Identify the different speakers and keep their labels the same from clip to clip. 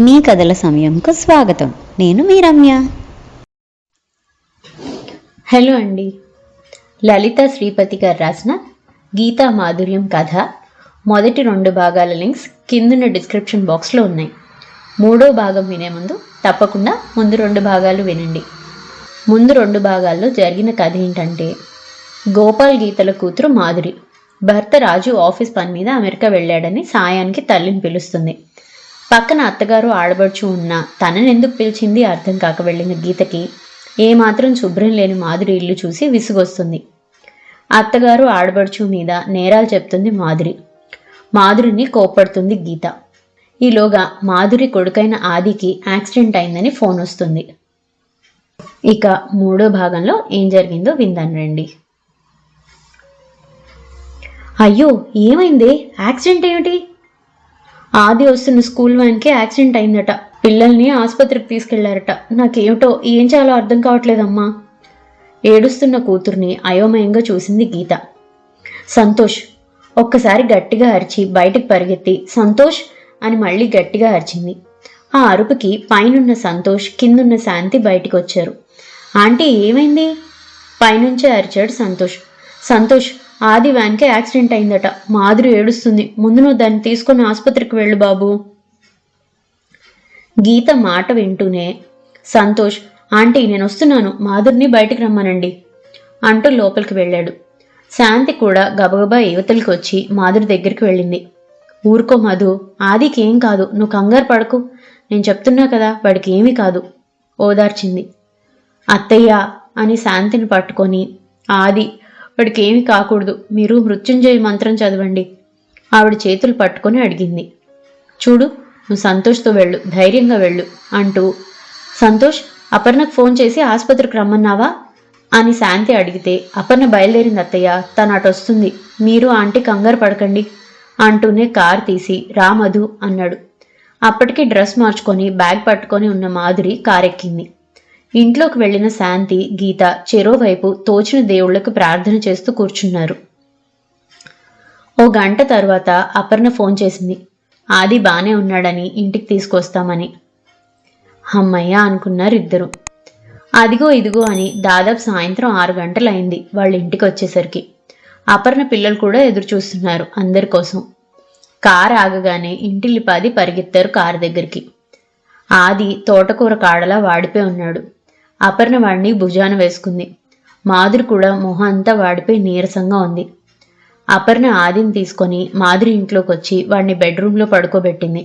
Speaker 1: మీ కథల సమయంకు స్వాగతం. నేను మీ రమ్య
Speaker 2: హలో అండి. లలిత శ్రీపతి గారు రాసిన గీతా మాధుర్యం కథ మొదటి రెండు భాగాల లింక్స్ కిందున్న డిస్క్రిప్షన్ బాక్స్లో ఉన్నాయి. మూడో భాగం వినే ముందు తప్పకుండా ముందు రెండు భాగాలు వినండి. ముందు రెండు భాగాల్లో జరిగిన కథ ఏంటంటే గోపాల్ గీతల కూతురు మాధురి భర్త రాజు ఆఫీస్ పని మీద అమెరికా వెళ్ళాడని సాయానికి తల్లిని పిలుస్తుంది. పక్కన అత్తగారు ఆడబడుచు ఉన్న తననెందుకు పిలిచింది అర్థం కాక వెళ్ళిన గీతకి. ఏమాత్రం శుభ్రం లేని మాధురి ఇల్లు చూసి విసుగొస్తుంది. అత్తగారు ఆడబడుచు మీద నేరాలు చెప్తుంది మాధురి మాధురిని కోప్పడుతుంది గీత. ఈలోగా మాధురి కొడుకైన ఆదికి యాక్సిడెంట్ అయిందని ఫోన్ వస్తుంది. ఇక మూడో భాగంలో ఏం జరిగిందో విందాను రండి. అయ్యో ఏమైంది? యాక్సిడెంట్ ఏమిటి? ఆది వస్తున్న స్కూల్ వ్యాన్కి యాక్సిడెంట్ అయిందట. పిల్లల్ని ఆసుపత్రికి తీసుకెళ్ళారట. నాకేమిటో ఏం చేయాలో అర్థం కావట్లేదమ్మా. ఏడుస్తున్న కూతుర్ని అయోమయంగా చూసింది గీత. సంతోష్ ఒక్కసారి గట్టిగా అరిచి బయటకు పరిగెత్తి సంతోష్ అని మళ్ళీ గట్టిగా అరిచింది. ఆ అరుపుకి పైనున్న సంతోష్ కిందున్న శాంతి బయటికి వచ్చారు ఆంటీ ఏమైంది? పైనుంచే అరిచాడు సంతోష్. సంతోష్ ఆది వ్యాన్కే యాక్సిడెంట్ అయిందట. మాధురి ఏడుస్తుంది. ముందు నువ్వు దాన్ని తీసుకొని ఆసుపత్రికి వెళ్ళు బాబు. గీత మాట వింటూనే సంతోష్ ఆంటీ నేను వస్తున్నాను. మాధురిని బయటికి రమ్మనండి అంటూ లోపలికి వెళ్ళాడు. శాంతి కూడా గబగబా యువతలకి వచ్చి మాధురి దగ్గరికి వెళ్ళింది. ఊరుకో మధు ఆదికి ఏం కాదు. నువ్వు కంగారు పడకు. నేను చెప్తున్నా కదా వాడికి ఏమీ కాదు ఓదార్చింది. అత్తయ్య అని శాంతిని పట్టుకొని ఆది వాడికి ఏమీ కాకూడదు. మీరు మృత్యుంజయ మంత్రం చదవండి. ఆవిడ చేతులు పట్టుకొని అడిగింది. చూడు నువ్వు సంతోష్తో వెళ్ళు ధైర్యంగా వెళ్ళు అంటూ. సంతోష్ అపర్ణకు ఫోన్ చేసి ఆసుపత్రికి రమ్మన్నావా? అని శాంతి అడిగితే అపర్ణ బయలుదేరింది అత్తయ్య. తను అటు వస్తుంది. మీరు ఆంటీ కంగారు పడకండి అంటూనే కార్ తీసి రామధు అన్నాడు. అప్పటికి డ్రెస్ మార్చుకొని బ్యాగ్ పట్టుకొని ఉన్న మాధురి కారెక్కింది. ఇంట్లోకి వెళ్ళిన శాంతి గీత చెరోవైపు తోచిన దేవుళ్ళకు ప్రార్థన చేస్తూ కూర్చున్నారు. ఓ గంట తర్వాత అపర్ణ ఫోన్ చేసింది. ఆది బానే ఉన్నాడని ఇంటికి తీసుకొస్తామని. అమ్మయ్య అనుకున్నారు ఇద్దరు అదిగో ఇదిగో అని దాదాపు సాయంత్రం ఆరు గంటలైంది వాళ్ళ ఇంటికి వచ్చేసరికి. అపర్ణ పిల్లలు కూడా ఎదురు చూస్తున్నారు అందరి కోసం. కారు ఆగగానే ఇంటిల్లిపాది పరిగెత్తారు కారు దగ్గరికి. ఆది తోటకూర కాడలా వాడిపోయి ఉన్నాడు. అపర్ణ వాడిని భుజాన వేసుకుంది. మాధురి కూడా మొహం అంతా వాడిపోయి నీరసంగా ఉంది. అపర్ణ ఆదిని తీసుకొని మాధురి ఇంట్లోకి వచ్చి వాడిని బెడ్రూమ్లో పడుకోబెట్టింది.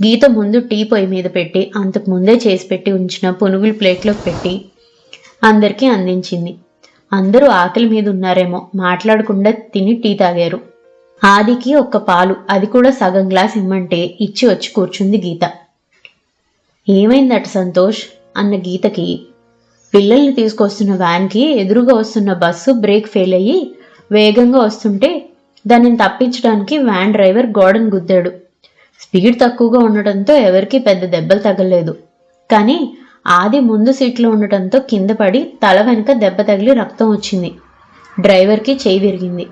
Speaker 2: గీత ముందు టీ పొయ్యి మీద పెట్టి అంతకు ముందే చేసి పెట్టి ఉంచిన పునుగులు ప్లేట్లోకి పెట్టి అందరికీ అందించింది. అందరూ ఆకలి మీద ఉన్నారేమో మాట్లాడకుండా తిని టీ తాగారు. ఆదికి ఒక్క పాలు అది కూడా సగం గ్లాస్ ఇమ్మంటే ఇచ్చి వచ్చి కూర్చుంది గీత. ఏమైందట సంతోష్? అన్న గీతకి. పిల్లల్ని తీసుకొస్తున్న వ్యాన్కి ఎదురుగా వస్తున్న బస్సు బ్రేక్ ఫెయిల్ అయ్యి వేగంగా వస్తుంటే దానిని తప్పించడానికి వ్యాన్ డ్రైవర్ గోడను గుద్దాడు. స్పీడ్ తక్కువగా ఉండటంతో ఎవరికీ పెద్ద దెబ్బలు తగలేదు. కానీ ఆది ముందు సీట్లో ఉండటంతో కింద పడి తల వెనుక దెబ్బ తగిలి రక్తం వచ్చింది. డ్రైవర్కి చేయి విరిగింది.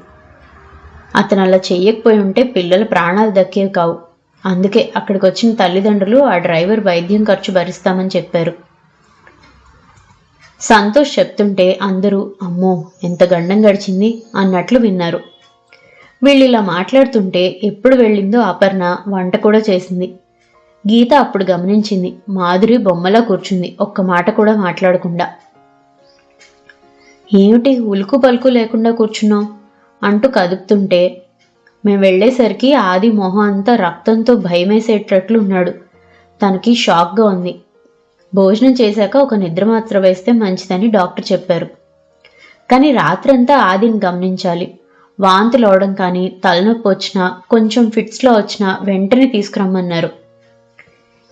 Speaker 2: అతను అలా చెయ్యకపోయి ఉంటే పిల్లల ప్రాణాలు దక్కేవి కావు. అందుకే అక్కడికి వచ్చిన తల్లిదండ్రులు ఆ డ్రైవర్ వైద్యం ఖర్చు భరిస్తామని చెప్పారు. సంతోష్ చెప్తుంటే అందరూ అమ్మో ఎంత గండం గడిచింది అన్నట్లు విన్నారు. వీళ్ళు ఇలా మాట్లాడుతుంటే ఎప్పుడు వెళ్ళిందో అపర్ణ వంట కూడా చేసింది. గీత అప్పుడు గమనించింది మాధురి బొమ్మలా కూర్చుంది ఒక్క మాట కూడా మాట్లాడకుండా. ఏమిటి ఉలుకు పలుకు లేకుండా కూర్చున్నాం అంటూ కదుపుతుంటే మేము వెళ్ళేసరికి ఆది మొహం అంతా రక్తంతో భయమేసేటట్లు ఉన్నాడు తనకి షాక్గా ఉంది. భోజనం చేశాక ఒక నిద్ర మాత్ర వేస్తే మంచిదని డాక్టర్ చెప్పారు. కానీ రాత్రంతా ఆదిని గమనించాలి. వాంతులు అవడం కానీ తలనొప్పి వచ్చినా కొంచెం ఫిట్స్లో వచ్చినా వెంటనే తీసుకురమ్మన్నారు.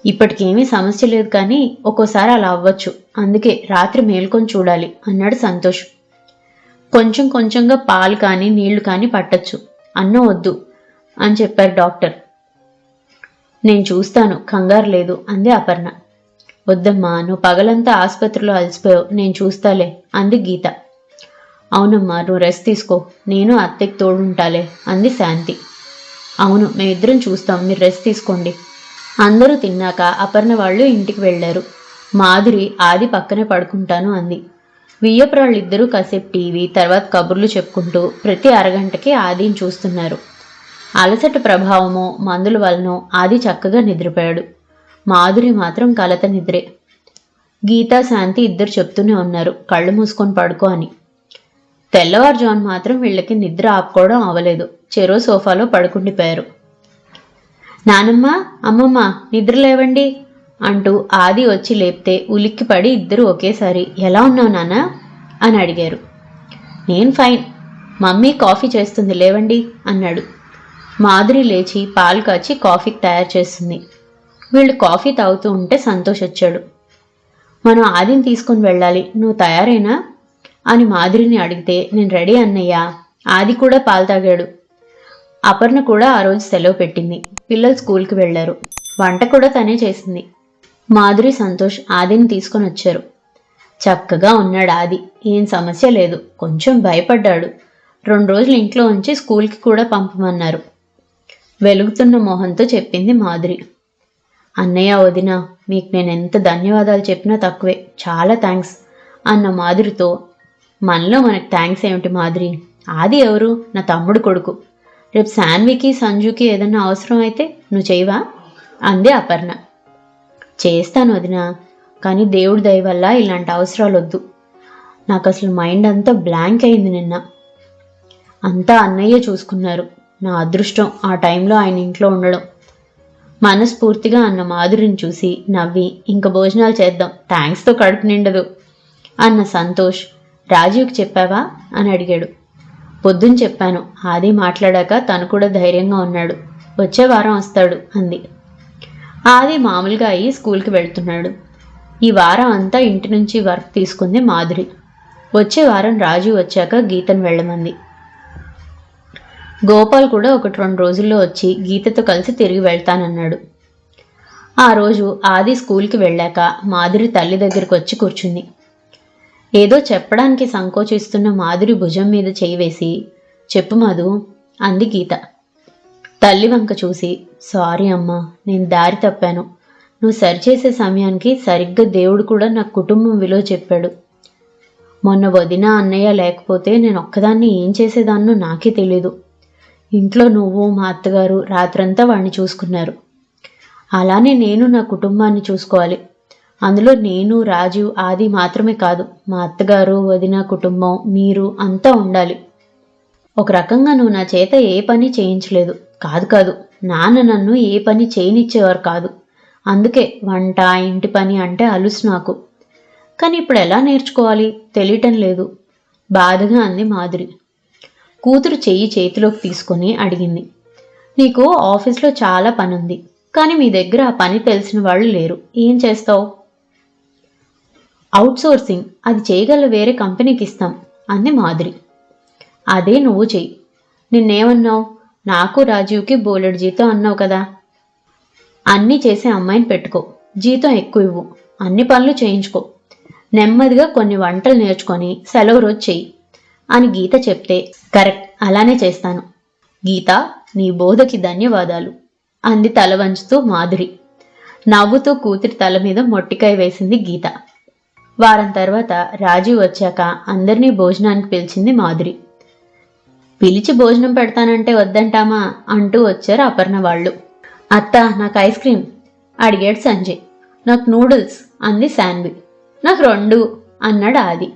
Speaker 2: ఇప్పటికేమీ సమస్య లేదు కానీ ఒక్కోసారి అలా అవ్వచ్చు. అందుకే రాత్రి మేల్కొని చూడాలి అన్నాడు సంతోష్. కొంచెం కొంచెంగా పాలు కానీ నీళ్ళు కానీ పట్టచ్చు. అన్నం వద్దు అని చెప్పారు డాక్టర్. నేను చూస్తాను కంగారు లేదు అంది అపర్ణ. వద్దమ్మా నువ్వు పగలంతా ఆసుపత్రిలో అలసిపోయావు నేను చూస్తాలే అంది గీత. అవునమ్మా నువ్వు రెస్ట్ తీసుకో నేను అత్తకి తోడుంటాలే అంది శాంతి. అవును మేమిద్దరం చూస్తాం మీరు రెస్ట్ తీసుకోండి. అందరూ తిన్నాక అపర్ణ వాళ్ళు ఇంటికి వెళ్ళారు. మాధురి ఆది పక్కనే పడుకుంటాను అంది. వియ్యపురాళ్ళిద్దరూ కాసేపు టీవీ తర్వాత కబుర్లు చెప్పుకుంటూ ప్రతి అరగంటకి ఆదిని చూస్తున్నారు. అలసట ప్రభావమో మందుల వలనో ఆది చక్కగా నిద్రపోయాడు. మాధురి మాత్రం కలత నిద్రే. గీతా శాంతి ఇద్దరు చెప్తూనే ఉన్నారు కళ్ళు మూసుకొని పడుకో అని. తెల్లవారుజామున మాత్రం వీళ్ళకి నిద్ర ఆపుకోవడం అవ్వలేదు. చెరో సోఫాలో పడుకుండిపోయారు. నానమ్మ అమ్మమ్మ నిద్ర లేవండి అంటూ ఆది వచ్చి లేపితే ఉలిక్కిపడి ఇద్దరు ఒకేసారి ఎలా ఉన్నావు నాన్న? అని అడిగారు. నేను ఫైన్. మమ్మీ కాఫీ చేస్తుంది లేవండి అన్నాడు. మాధురి లేచి పాలు కాచి కాఫీకి తయారు చేస్తుంది వీళ్ళు కాఫీ తాగుతూ ఉంటే సంతోష్ వచ్చాడు. మనం ఆదిని తీసుకొని వెళ్ళాలి. నువ్వు తయారేనా? అని మాధురిని అడిగితే నేను రెడీ అన్నయ్యా. ఆది కూడా పాలు తాగాడు. అపర్ణ కూడా ఆ రోజు సెలవు పెట్టింది. పిల్లలు స్కూల్కి వెళ్ళారు. వంట కూడా తనే చేసింది. మాధురి సంతోష్ ఆదిని తీసుకొని వచ్చారు. చక్కగా ఉన్నాడు ఆది. ఏం సమస్య లేదు. కొంచెం భయపడ్డాడు. రెండు రోజులు ఇంట్లో ఉంచి స్కూల్కి కూడా పంపమన్నారు. వెలుగుతున్న మొహంతో చెప్పింది మాధురి. అన్నయ్య వదిన మీకు నేను ఎంత ధన్యవాదాలు చెప్పినా తక్కువే. చాలా థ్యాంక్స్ అన్న మాధురితో. మనలో మనకు థ్యాంక్స్ ఏమిటి మాధురి? ఆది ఎవరు? నా తమ్ముడు కొడుకు. రేపు శాన్వికి సంజుకి ఏదైనా అవసరం అయితే నువ్వు చేయవా? అంది అపర్ణ. చేస్తాను వదిన కానీ దేవుడి దయ వల్ల ఇలాంటి అవసరాలు వద్దు. నాకు అసలు మైండ్ అంతా బ్లాంక్ అయింది నిన్న. అంతా అన్నయ్య చూసుకున్నారు. నా అదృష్టం ఆ టైంలో ఆయన ఇంట్లో ఉండడం. మనస్ఫూర్తిగా అన్న మాధురిని చూసి నవ్వి ఇంక భోజనాలు చేద్దాం. థ్యాంక్స్తో కడుపు నిండదు. అన్న సంతోష్ రాజీవ్కి చెప్పావా? అని అడిగాడు. పొద్దున్న చెప్పాను. ఆది మాట్లాడాక తను కూడా ధైర్యంగా ఉన్నాడు. వచ్చే వారం వస్తాడు అంది. ఆది మామూలుగా అయ్యి స్కూల్కి వెళ్తున్నాడు. ఈ వారం అంతా ఇంటి నుంచి వర్క్ తీసుకుంది మాధురి. వచ్చే వారం రాజు వచ్చాక గీతను వెళ్ళమంది. గోపాల్ కూడా ఒకటి రెండు రోజుల్లో వచ్చి గీతతో కలిసి తిరిగి వెళ్తానన్నాడు. ఆ రోజు ఆది స్కూల్కి వెళ్ళాక మాధురి తల్లి దగ్గరికి వచ్చి కూర్చుంది. ఏదో చెప్పడానికి సంకోచిస్తున్న మాధురి భుజం మీద చేయివేసి చెప్పు మధు అంది గీత. తల్లి వంక చూసి సారీ అమ్మా నేను దారి తప్పాను. నువ్వు సరిచేసే సమయానికి సరిగ్గా దేవుడు కూడా నా కుటుంబం విలువ చెప్పాడు. మొన్న వదిన అన్నయ్య లేకపోతే నేను ఒక్కదాన్ని ఏం చేసేదాన్నో నాకే తెలీదు. ఇంట్లో నువ్వు మా అత్తగారు రాత్రంతా వాడిని చూసుకున్నారు. అలానే నేను నా కుటుంబాన్ని చూసుకోవాలి. అందులో నేను రాజు ఆది మాత్రమే కాదు మా అత్తగారు వదిన కుటుంబం మీరు అంతా ఉండాలి. ఒక రకంగా నువ్వు నా చేత ఏ పని చేయించలేదు. కాదు కాదు నాన్న నన్ను ఏ పని చేయనిచ్చేవారు కాదు. అందుకే వంట ఇంటి పని అంటే అలుసు నాకు. కానీ ఇప్పుడు ఎలా నేర్చుకోవాలి? తెలియటం లేదు. బాధగా అంది మాధురి. కూతురు చెయ్యి చేతిలోకి తీసుకొని అడిగింది. నీకు ఆఫీస్లో చాలా పని ఉంది కానీ మీ దగ్గర ఆ పని తెలిసిన వాళ్ళు లేరు. ఏం చేస్తావు? అవుట్సోర్సింగ్ అది చేయగల వేరే కంపెనీకి ఇస్తాం అంది మాధురి. అదే నువ్వు చెయ్యి. నిన్నేమన్నావు? నాకు రాజీవ్కి బోలెడు జీతం అన్నావు కదా. అన్నీ చేసే అమ్మాయిని పెట్టుకో. జీతం ఎక్కువ ఇవ్వు. అన్ని పనులు చేయించుకో. నెమ్మదిగా కొన్ని వంటలు నేర్చుకొని సెలవు రోజు చెయ్యి. అని గీత చెప్తే కరెక్ట్ అలానే చేస్తాను. గీత నీ బోధకి ధన్యవాదాలు. అంది తల వంచుతూ మాధురి. నవ్వుతూ కూతురి తల మీద మొట్టికాయ వేసింది గీత. వారం తర్వాత రాజీవ్ వచ్చాక అందరినీ భోజనానికి పిలిచింది మాధురి. పిలిచి భోజనం పెడతానంటే వద్దంటామా? అంటూ వచ్చారు అపర్ణ వాళ్ళు. అత్త నాకు ఐస్ క్రీమ్ అడిగాడు సంజయ్. నాకు నూడిల్స్ అంది శాన్వి. నాకు రెండు అన్నాడు ఆది.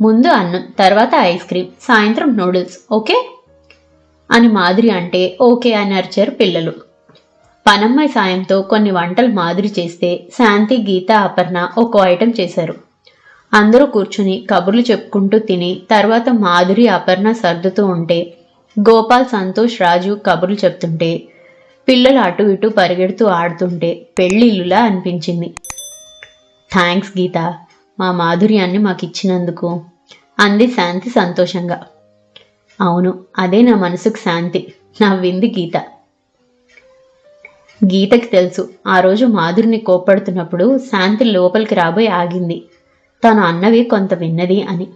Speaker 2: ముందు అన్నం తర్వాత ఐస్ క్రీమ్ సాయంత్రం నూడిల్స్ ఓకే? అని మాధురి అంటే ఓకే అని అరిచారు పిల్లలు. పనమ్మాయి సాయంతో కొన్ని వంటలు మాధురి చేస్తే శాంతి గీత అపర్ణ ఒక్కో ఐటెం చేశారు. అందరూ కూర్చుని కబుర్లు చెప్పుకుంటూ తిని తర్వాత మాధురి అపర్ణ సర్దుతూ ఉంటే గోపాల్ సంతోష్ రాజు కబుర్లు చెప్తుంటే పిల్లలు అటు ఇటు పరిగెడుతూ ఆడుతుంటే పెళ్ళిళ్ళులా అనిపించింది. థ్యాంక్స్ గీత. మా మాధుర్యాన్ని మాకు ఇచ్చినందుకు అంది శాంతి సంతోషంగా. అవును అదే నా మనసుకు శాంతి. నవ్వింది గీత. గీతకి తెలుసు ఆ రోజు మాధురిని కోప్పడుతున్నప్పుడు శాంతి లోపలికి రాబోయి ఆగింది. తను అన్నవి కొంత విన్నది అని.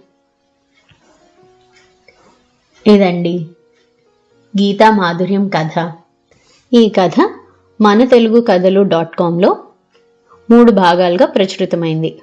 Speaker 2: ఇదండి గీతా మాధుర్యం కథ. ఈ కథ మన తెలుగు కథలు డాట్ కామ్లో మూడు భాగాలుగా ప్రచురితమైంది.